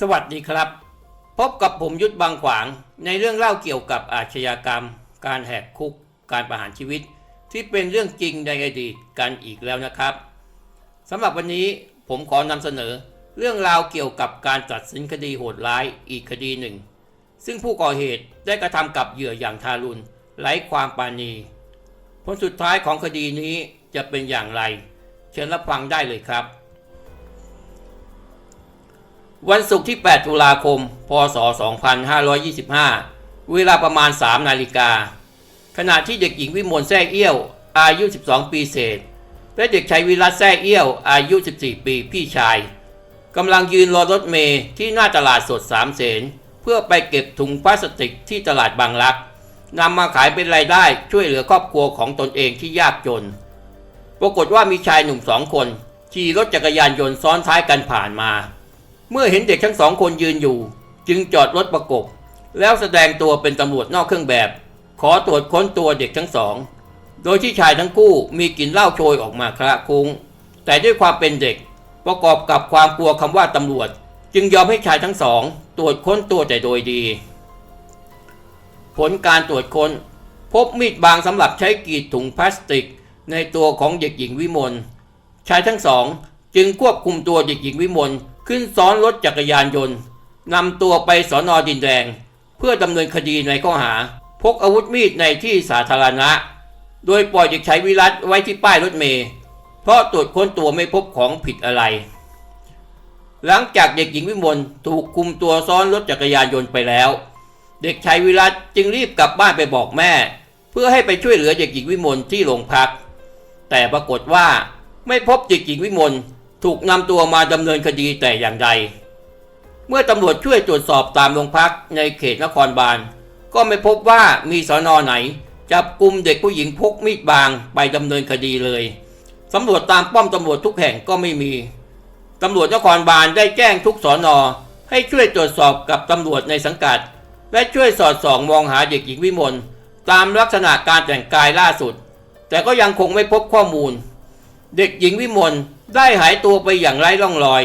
สวัสดีครับ พบกับผมยุทธบางขวางในเรื่องเล่าเกี่ยวกับอาชญากรรม การแหกคุก การประหารชีวิต ที่เป็นเรื่องจริงในอดีตกันอีกแล้วนะครับสำหรับวันนี้ผมขอนำเสนอ เรื่องราวเกี่ยวกับการตัดสินคดีโหดร้ายอีกคดีหนึ่ง ซึ่งผู้ก่อเหตุได้กระทำกับเหยื่ออย่างทารุณไร้ความปราณีผลสุดท้ายของคดีนี้จะเป็นอย่างไร เชิญรับฟังได้เลยครับ วันศุกร์ที่ 8 ตุลาคม พศ 2525 เวลาประมาณ 3 นาฬิกา ขณะที่เด็กหญิงวิมลแซ่เอี้ยว อายุ 12 ปีเศษ และเด็กชายวิรัตแซ่เอี้ยว อายุ 14 ปีพี่ชายกำลังยืนรอรถเมล์ที่หน้าตลาดสดสามเสนเพื่อไปเก็บถุงพลาสติกที่ตลาดบางรักนำมาขายเป็นรายได้ช่วยเหลือครอบครัวของตนเองที่ยากจน ปรากฏว่ามีชายหนุ่มสองคนขี่รถจักรยานยนต์ซ้อนท้ายกันผ่านมา เมื่อเห็นเด็กทั้งสองคนยืนอยู่ จึงจอดรถประกบ แล้วแสดงตัวเป็นตำรวจนอกเครื่องแบบ ขอตรวจค้นตัวเด็กทั้งสอง โดยที่ชายทั้งคู่มีกลิ่นเหล้าโชยออกมาคละคลุ้ง แต่ด้วยความเป็นเด็กประกอบกับความกลัวคำว่าตำรวจ จึงยอมให้ชายทั้งสองตรวจค้นตัวแต่โดยดี ผลการตรวจค้น พบมีดบางสำหรับใช้กรีดถุงพลาสติก ในตัวของเด็กหญิงวิมลชายทั้งสองจึงควบคุมตัวเด็กหญิงวิมล ขึ้นซ้อนรถจักรยานยนต์นำตัวไปสอนอดินแดง เพื่อดำเนินคดีในข้อหา พกอาวุธมีดในที่สาธารณะ โดยปล่อยเด็กชายวิรัตไว้ที่ป้ายรถเมล์เพราะตรวจค้นตัวไม่พบของผิดอะไร หลังจากเด็กหญิงวิมลถูกคุมตัวซ้อนรถจักรยานยนต์ไปแล้ว เด็กชายวิรัตจึงรีบกลับบ้านไปบอกแม่ เพื่อให้ไปช่วยเหลือเด็กหญิงวิมลที่โรงพัก แต่ปรากฏว่าไม่พบเด็กหญิงวิมล ถูกนำตัวมาดำเนินคดีแต่อย่างใด เมื่อตำรวจช่วยตรวจสอบตามโรงพักในเขตนครบาล ก็ไม่พบว่ามีสอนอไหน จับกลุ่มเด็กผู้หญิงพกมีดบางไปดำเนินคดีเลยสำรวจตามป้อมตำรวจทุกแห่งก็ไม่มีตำรวจนครบาลได้แจ้งทุกสอนอให้ช่วยตรวจสอบกับตำรวจในสังกัด และช่วยสอดส่องมองหาเด็กหญิงวิมลตามลักษณะการแต่งกายล่าสุด แต่ก็ยังคงไม่พบข้อมูล เด็กหญิงวิมล ได้หายตัวไปอย่างไร้ร่องรอย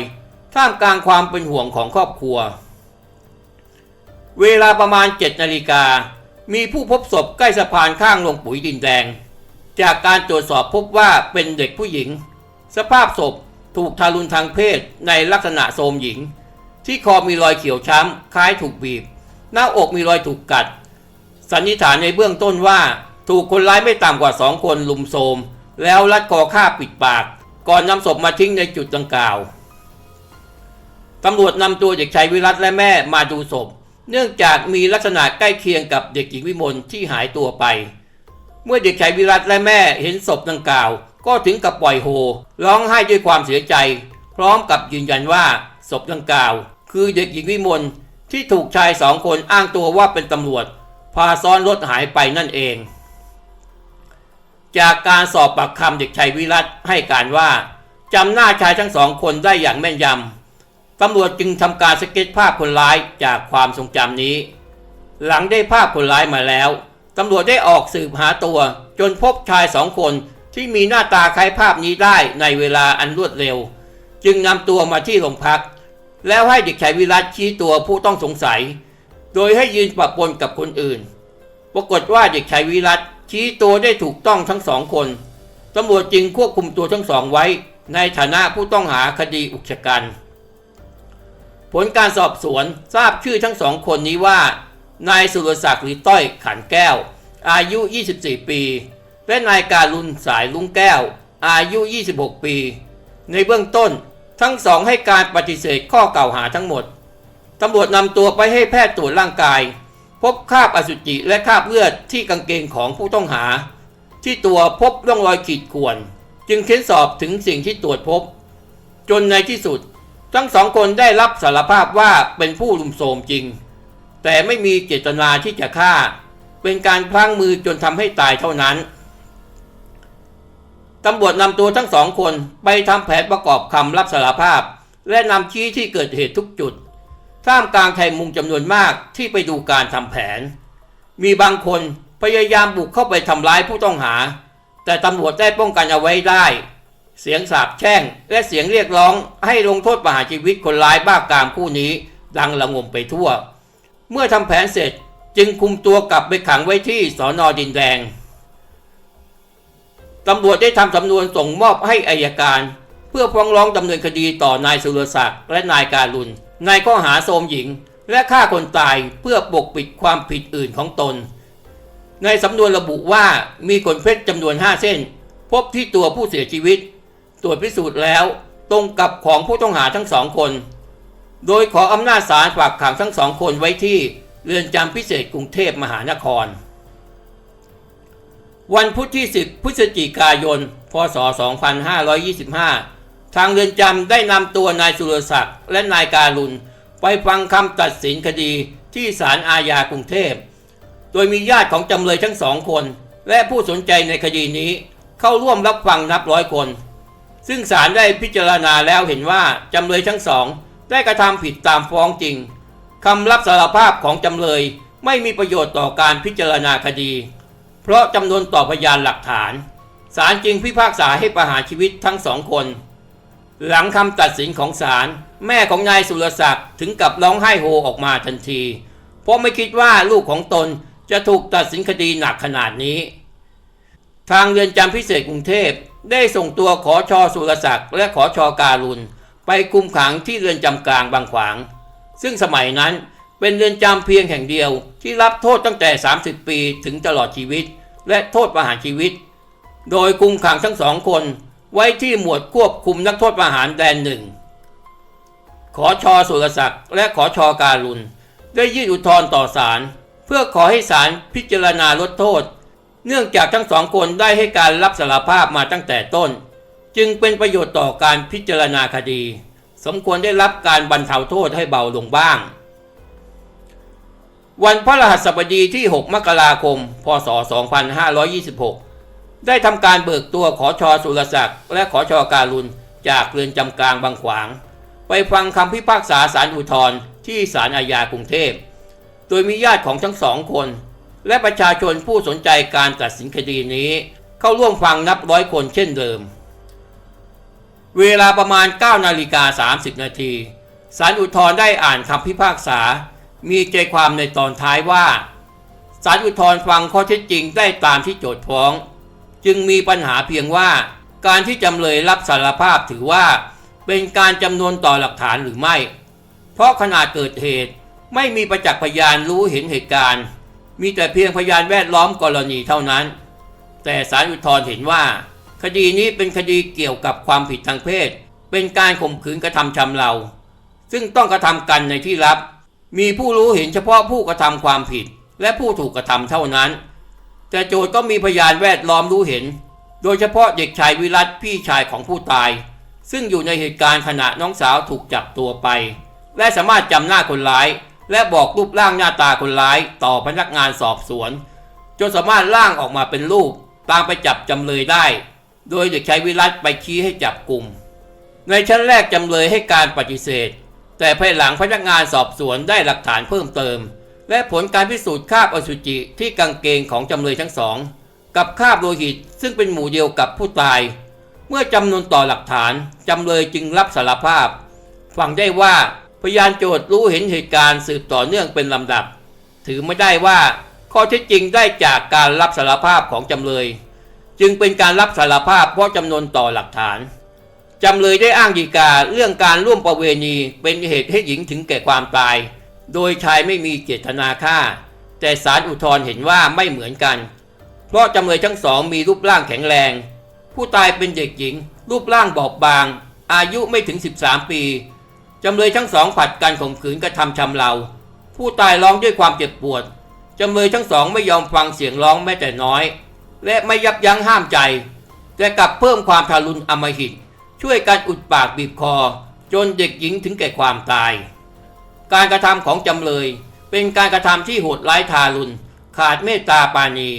ท่ามกลางความเป็นห่วงของครอบครัว เวลาประมาณ 7 นาฬิกา มีผู้พบศพใกล้สะพานข้างลงปุ๋ยดินแดง จากการตรวจสอบพบว่าเป็นเด็กผู้หญิง สภาพศพถูกทารุณทางเพศในลักษณะโทมหญิง ที่คอมีรอยเขียวช้ำ คล้ายถูกบีบ หน้าอกมีรอยถูกกัด สันนิษฐานในเบื้องต้นว่า ถูกคนร้ายไม่ต่ำกว่าสองคนลุมโทมแล้วลัดคอฆ่าปิดปาก ก่อนนำศพมาทิ้งในจุดดังกล่าวตำรวจนำตัวเด็กชายวิรัตและแม่มาดูศพ เนื่องจากมีลักษณะใกล้เคียงกับเด็กหญิงวิมลที่หายตัวไป เมื่อเด็กชายวิรัตและแม่เห็นศพดังกล่าว ก็ถึงกับปล่อยโฮร้องไห้ด้วยความเสียใจ พร้อมกับยืนยันว่าศพดังกล่าว คือเด็กหญิงวิมลที่ถูกชายสองคนอ้างตัวว่าเป็นตำรวจ พาซ้อนรถหายไปนั่นเอง จากการสอบปากคำเด็กชายวิรัตให้การว่าจำหน้าชายทั้งสองคนได้อย่างแม่นยำตำรวจจึงทำการสเก็ตภาพคนร้ายจากความทรงจำนี้ หลังได้ภาพคนร้ายมาแล้วตำรวจได้ออกสืบหาตัว จนพบชายสองคนที่มีหน้าตาคล้ายภาพนี้ได้ในเวลาอันรวดเร็ว จึงนำตัวมาที่โรงพัก แล้วให้เด็กชายวิรัตชี้ตัวผู้ต้องสงสัย โดยให้ยืนปะปนกับคนอื่น ปรากฏว่าเด็กชายวิรัต ชี้ตัวได้ถูกต้องทั้งสองคนตำรวจจึงควบคุมตัวทั้งสองไว้ ในฐานะผู้ต้องหาคดีอุกชะกัน ผลการสอบสวนทราบชื่อทั้งสองคนนี้ว่า นายสุรศักดิ์หรือต้อยขันแก้ว อายุ 24 ปี และนายการุณสายลุงแก้ว อายุ 26 ปี ในเบื้องต้นทั้งสองให้การปฏิเสธข้อกล่าวหาทั้งหมดตำรวจนำตัวไปให้แพทย์ตรวจร่างกาย พบคราบอสุจิและคราบเลือดที่กางเกงของผู้ต้องหา ที่ตัวพบร่องรอยขีดข่วน จึงเค้นสอบถึงสิ่งที่ตรวจพบ จนในที่สุด ทั้งสองคนได้รับสารภาพว่าเป็นผู้ลุมโทรมจริง แต่ไม่มีเจตนาที่จะฆ่า เป็นการพลั้งมือจนทำให้ตายเท่านั้นตำรวจนำตัวทั้งสองคนไปทำแผนประกอบคำรับสารภาพ และนำชี้ที่เกิดเหตุทุกจุด ท่ามกลางไทยมุงจำนวนมากที่ไปดูการทำแผน มีบางคนพยายามบุกเข้าไปทำร้ายผู้ต้องหา แต่ตำรวจได้ป้องกันเอาไว้ได้ เสียงสาบแช่ง และเสียงเรียกร้องให้ลงโทษประหารชีวิตคนร้ายบ้ากามคู่นี้ ดังระงมไปทั่ว เมื่อทำแผนเสร็จจึงคุมตัวกลับไปขังไว้ที่สอนอดินแดงตำรวจได้ทำสำนวนส่งมอบให้อายการ เพื่อฟ้องร้องดำเนินคดีต่อนายสุรศักดิ์และนายการุณ ในข้อหาโทรมหญิงและฆ่าคนตายเพื่อปกปิดความผิดอื่นของตน ในสำนวนระบุว่ามีขนเพชรจำนวน 5 เส้น พบที่ตัวผู้เสียชีวิต ตรวจพิสูจน์แล้วตรงกับของผู้ต้องหาทั้งสองคน โดยขออำนาจศาลฝากขังทั้งสองคนไว้ที่เรือนจำพิเศษกรุงเทพมหานคร วันพุธที่ 10 พฤศจิกายน พศ 2525 ทางเรือนจำได้นำตัวนายสุรศักดิ์และนายการุณ ไปฟังคำตัดสินคดีที่ศาลอาญากรุงเทพ โดยมีญาติของจำเลยทั้งสองคน และผู้สนใจในคดีนี้เข้าร่วมรับฟังนับร้อยคน ซึ่งศาลได้พิจารณาแล้วเห็นว่าจำเลยทั้งสอง ได้กระทำผิดตามฟ้องจริงคำรับสารภาพของจำเลยไม่มีประโยชน์ต่อการพิจารณาคดี เพราะจำนวนต่อพยานหลักฐานศาลจึงพิพากษาให้ประหารชีวิตทั้งสองคน หลังคำตัดสินของศาลแม่ของนายสุรศักดิ์ถึงกับร้องไห้โฮออกมาทันที เพราะไม่คิดว่าลูกของตนจะถูกตัดสินคดีหนักขนาดนี้ ทางเรือนจำพิเศษกรุงเทพได้ส่งตัวขอชอสุรศักดิ์และขอชอการุณไปคุมขังที่เรือนจำกลางบางขวาง ซึ่งสมัยนั้นเป็นเรือนจำเพียงแห่งเดียวที่รับโทษตั้งแต่ 30 ปีถึงตลอดชีวิต และโทษประหารชีวิต โดยคุมขังทั้งสองคน ไว้ที่หมวดควบคุมนักโทษประหารแดนหนึ่ง ขอชอสุรศักดิ์และขอชอการุณได้ยื่นอุทธรณ์ต่อศาลเพื่อขอให้ศาลพิจารณาลดโทษ เนื่องจากทั้งสองคนได้ให้การรับสารภาพมาตั้งแต่ต้น จึงเป็นประโยชน์ต่อการพิจารณาคดี สมควรได้รับการบรรเทาโทษให้เบาลงบ้าง วันพระรหัสบดีที่ 6 มกราคม พศ 2526 ได้ทำการเบิกตัวขอชอสุรศักดิ์และขอชอการุณจากเรือนจำกลางบางขวาง ไปฟังคำพิพากษาศาลอุทธรที่ศาลอาญากรุงเทพ โดยมีญาติของทั้งสองคน และประชาชนผู้สนใจการตัดสินคดีนี้ เข้าร่วมฟังนับร้อยคนเช่นเดิม เวลาประมาณ 9 นาฬิกา 30 นาทีศาลอุทธรได้อ่านคำพิพากษา มีใจความในตอนท้ายว่าศาลอุทธรฟังข้อเท็จจริงได้ตามที่โจทก์ฟ้อง จึงมีปัญหาเพียงว่า การที่จำเลยรับสารภาพถือว่า เป็นการจำนวนต่อหลักฐานหรือไม่ เพราะขณะเกิดเหตุไม่มีประจักษ์พยานรู้เห็นเหตุการณ์ มีแต่เพียงพยานแวดล้อมกรณีเท่านั้น แต่ศาลอุทธรณ์เห็นว่า คดีนี้เป็นคดีเกี่ยวกับความผิดทางเพศ เป็นการข่มขืนกระทำชำเรา ซึ่งต้องกระทำกันในที่ลับ มีผู้รู้เห็นเฉพาะผู้กระทำความผิด และผู้ถูกกระทำเท่านั้น แต่โจทย์ก็มีพยานแวดล้อมรู้เห็น โดยเฉพาะเด็กชายวิรัตพี่ชายของผู้ตาย ซึ่งอยู่ในเหตุการณ์ขณะน้องสาวถูกจับตัวไป และสามารถจำหน้าคนร้าย และบอกรูปร่างหน้าตาคนร้ายต่อพนักงานสอบสวน จนสามารถร่างออกมาเป็นรูปตามไปจับจำเลยได้ โดยเด็กชายวิรัตไปชี้ให้จับกลุ่ม ในชั้นแรกจำเลยให้การปฏิเสธ แต่ภายหลังพนักงานสอบสวนได้หลักฐานเพิ่มเติม และผลการพิสูจน์คราบอสุจิที่กางเกงของจำเลยทั้งสอง กับคราบโลหิตซึ่งเป็นหมู่เดียวกับผู้ตาย เมื่อจำนวนต่อหลักฐาน จำเลยจึงรับสารภาพ ฟังได้ว่าพยานโจทย์รู้เห็นเหตุการณ์สืบต่อเนื่องเป็นลำดับ ถือไม่ได้ว่าข้อเท็จจริงได้จากการรับสารภาพของจำเลย จึงเป็นการรับสารภาพเพราะจำนวนต่อหลักฐานจำเลยได้อ้างดีกาเรื่องการร่วมประเวณีเป็นเหตุให้หญิงถึงแก่ความตาย โดยชายไม่มีเจตนาฆ่า แต่ศาลอุทธรณ์เห็นว่าไม่เหมือนกัน เพราะจำเลยทั้งสองมีรูปร่างแข็งแรง ผู้ตายเป็นเด็กหญิง รูปร่างบอบบาง อายุไม่ถึง 13 ปีจำเลยทั้งสองผัดกันข่มขืนกระทำชำเราผู้ตายร้องด้วยความเจ็บปวดจำเลยทั้งสองไม่ยอมฟังเสียงร้องแม้แต่น้อย และไม่ยับยั้งห้ามใจ แต่กลับเพิ่มความทารุณอมหิต ช่วยกันอุดปากบีบคอ จนเด็กหญิงถึงแก่ความตาย การกระทำของจำเลย เป็นการกระทำที่โหดร้ายทารุณ ขาดเมตตาปาณี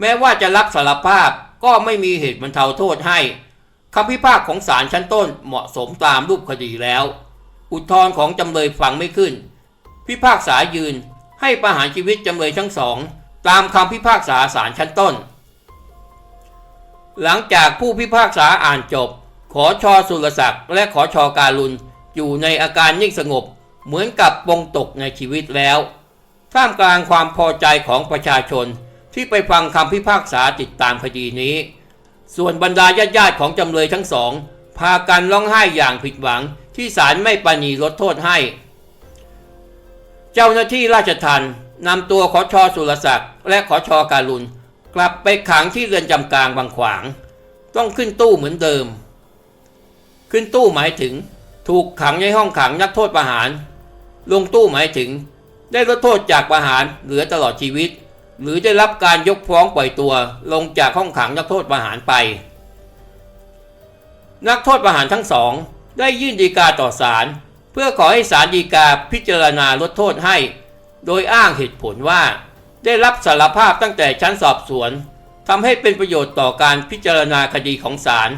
แม้ว่าจะรับสารภาพก็ไม่มีเหตุบรรเทาโทษให้คำพิพากษาของศาลชั้นต้นเหมาะสมตามรูปคดีแล้ว อุทธรณ์ของจำเลยฟังไม่ขึ้น พิพากษายืนให้ประหารชีวิตจำเลยทั้งสอง ตามคำพิพากษาศาลชั้นต้น หลังจากผู้พิพากษาอ่านจบ ขอชอสุรศักดิ์และขอชอการุณอยู่ในอาการนิ่งสงบ เหมือนกับปงตกในชีวิตแล้ว ท่ามกลางความพอใจของประชาชนที่ไปฟังคำพิพากษาติดตามคดีนี้ ส่วนบรรดาญาติๆของจำเลยทั้งสอง พากันร้องไห้อย่างผิดหวังที่ศาลไม่ปรานีลดโทษให้ เจ้าหน้าที่ราชทัณฑ์นำตัวขอชอสุรศักดิ์และขอชอการุณกลับไปขังที่เรือนจำกลางบางขวาง ต้องขึ้นตู้เหมือนเดิม ขึ้นตู้หมายถึง ถูกขังในห้องขังนักโทษประหาร ลงตู้หมายถึง ได้ลดโทษจากประหารเหลือตลอดชีวิต หรือได้รับการยกฟ้องปล่อยตัว ลงจากห้องขังนักโทษประหารไป นักโทษประหารทั้งสอง ได้ยื่นฎีกาต่อศาลเพื่อขอให้ศาลฎีกาพิจารณาลดโทษให้ โดยอ้างเหตุผลว่า ได้รับสารภาพตั้งแต่ชั้นสอบสวนทำให้เป็นประโยชน์ต่อการพิจารณาคดีของศาล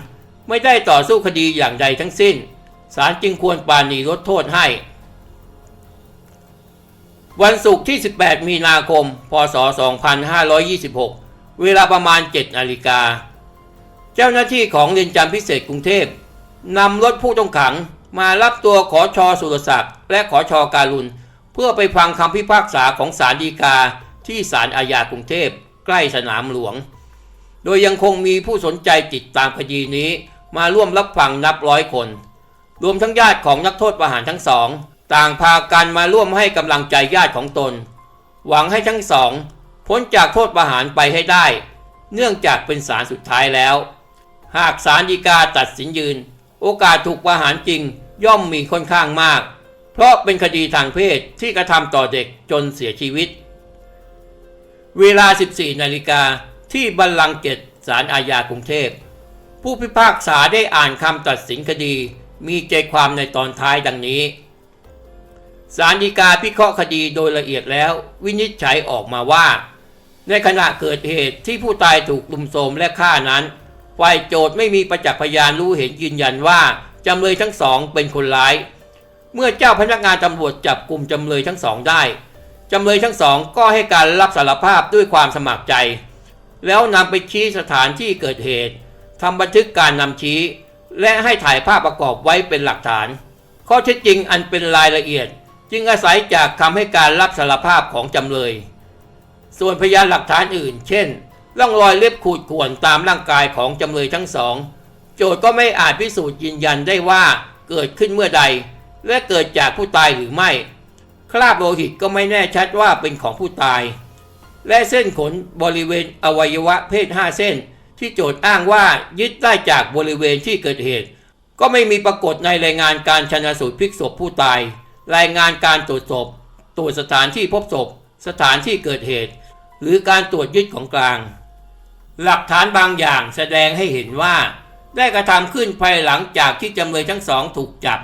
ไม่ได้ต่อสู้คดีอย่างใดทั้งสิ้นศาลจึงควรปาณีลดโทษให้ วันศุกร์ที่ 18 มีนาคม พศ 2526 เวลาประมาณ 7นาฬิกา เจ้าหน้าที่ของเรือนจำพิเศษกรุงเทพนำรถผู้ต้องขังมารับตัวขอชอสุรศักดิ์และขอชอการุณ เพื่อไปฟังคำพิพากษาของศาลฎีกาที่ศาลอาญากรุงเทพใกล้สนามหลวง โดยยังคงมีผู้สนใจติดตามคดีนี้มาร่วมรับฟังนับร้อยคน รวมทั้งญาติของนักโทษประหารทั้งสอง ต่างพากันมาร่วมให้กำลังใจญาติของตน หวังให้ทั้งสอง พ้นจากโทษประหารไปให้ได้ เนื่องจากเป็นศาลสุดท้ายแล้ว หากศาลฎีกาตัดสินยืน โอกาสถูกประหารจริงย่อมมีค่อนข้างมาก เพราะเป็นคดีทางเพศที่กระทำต่อเด็กจนเสียชีวิต เวลา 14 นาฬิกาที่บัลลังก์เกตศาลอาญากรุงเทพ ผู้พิพากษาได้อ่านคำตัดสินคดี มีใจความในตอนท้ายดังนี้ ศาลฎีกาพิเคราะห์คดีโดยละเอียดแล้ว วินิจฉัยออกมาว่า ในขณะเกิดเหตุที่ผู้ตายถูกลุมโทมและฆ่านั้นฝ่ายโจทย์ไม่มีประจักษ์พยานรู้เห็นยืนยันว่าจำเลยทั้งสองเป็นคนร้าย เมื่อเจ้าพนักงานตำรวจจับกลุ่มจำเลยทั้งสองได้จำเลยทั้งสองก็ให้การรับสารภาพด้วยความสมัครใจ แล้วนำไปชี้สถานที่เกิดเหตุทำบันทึกการนำชี้ และให้ถ่ายภาพประกอบไว้เป็นหลักฐาน ข้อเท็จจริงอันเป็นรายละเอียด จึงอาศัยจากคำให้การรับสารภาพของจำเลย ส่วนพยานหลักฐานอื่น เช่นร่องรอยเล็บขูดข่วนตามร่างกายของจำเลยทั้งสอง โจทย์ก็ไม่อาจพิสูจน์ยืนยันได้ว่าเกิดขึ้นเมื่อใด และเกิดจากผู้ตายหรือไม่ คราบโลหิตก็ไม่แน่ชัดว่าเป็นของผู้ตาย และเส้นขนบริเวณอวัยวะเพศ 5 เส้น ที่โจทย์อ้างว่ายึดได้จากบริเวณที่เกิดเหตุ ก็ไม่มีปรากฏในรายงานการชนะสูตรพลิกศพผู้ตาย รายงานการตรวจศพ ตรวจสถานที่พบศพ สถานที่เกิดเหตุ หรือการตรวจยึดของกลาง หลักฐานบางอย่างแสดงให้เห็นว่า ได้กระทำขึ้นภายหลังจากที่จำเลยทั้งสองถูกจับ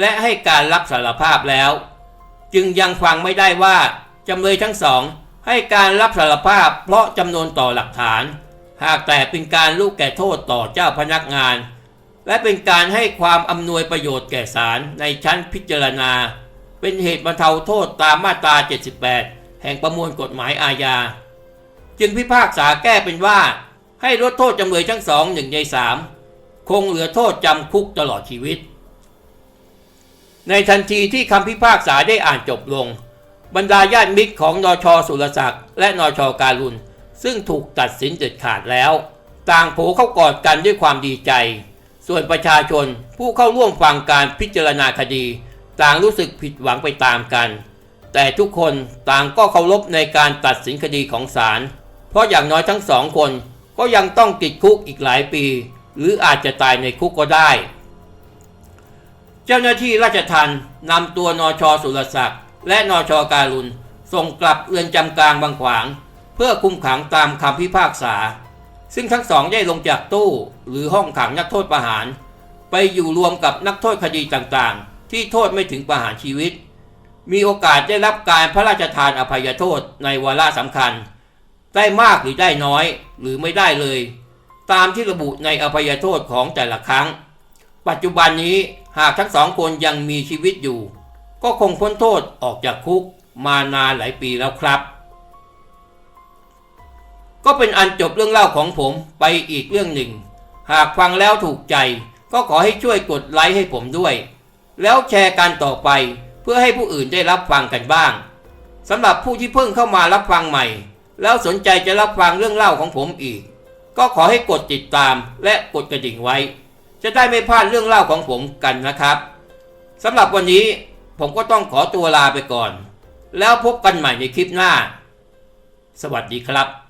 และให้การรับสารภาพแล้ว จึงยังฟังไม่ได้ว่าจำเลยทั้งสองให้การรับสารภาพเพราะจำนวนต่อหลักฐาน หากแต่เป็นการลูกแก่โทษต่อเจ้าพนักงาน และเป็นการให้ความอำนวยประโยชน์แก่ศาลในชั้นพิจารณา เป็นเหตุบรรเทาโทษตามมาตรา 78 แห่งประมวลกฎหมายอาญา จึงพิพากษาแก้เป็นว่า ให้ลดโทษจำเลยทั้งสองหนึ่งในสามคงเหลือโทษจำคุกตลอดชีวิต ในทันทีที่คำพิพากษาได้อ่านจบลง บรรดาญาติมิตรของนอชอสุรศักดิ์และนอชอการุณซึ่งถูกตัดสินเด็ดขาดแล้ว ต่างโผเข้ากอดกันด้วยความดีใจ ส่วนประชาชนผู้เข้าร่วมฟังการพิจารณาคดี ต่างรู้สึกผิดหวังไปตามกัน แต่ทุกคนต่างก็เคารพในการตัดสินคดีของศาลเพราะอย่างน้อยทั้งสองคนก็ยังต้องติดคุกอีกหลายปี หรืออาจจะตายในคุกก็ได้ เจ้าหน้าที่ราชทัณฑ์นำตัวนอชอสุรศักดิ์และนอชอการุณส่งกลับเรือนจำกลางบางขวาง เพื่อคุมขังตามคำพิพากษา ซึ่งทั้งสองได้ลงจากตู้หรือห้องขังนักโทษประหาร ไปอยู่รวมกับนักโทษคดีต่างๆ ที่โทษไม่ถึงประหารชีวิต มีโอกาสได้รับการพระราชทานอภัยโทษในวาระสำคัญ ได้มากหรือได้น้อยหรือไม่ได้เลย ตามที่ระบุในอภัยโทษของแต่ละครั้ง ปัจจุบันนี้หากทั้งสองคนยังมีชีวิตอยู่ ก็คงพ้นโทษออกจากคุกมานานหลายปีแล้วครับ ก็เป็นอันจบเรื่องเล่าของผมไปอีกเรื่องหนึ่ง หากฟังแล้วถูกใจ ก็ขอให้ช่วยกดไลค์ให้ผมด้วย แล้วแชร์กันต่อไปเพื่อให้ผู้อื่นได้รับฟังกันบ้างสำหรับผู้ที่เพิ่งเข้ามารับฟังใหม่ แล้วสนใจจะรับฟังเรื่องเล่าของผมอีก ก็ขอให้กดติดตามและกดกระดิ่งไว้ จะได้ไม่พลาดเรื่องเล่าของผมกันนะครับสำหรับวันนี้ผมก็ต้องขอตัวลาไปก่อน แล้วพบกันใหม่ในคลิปหน้า สวัสดีครับ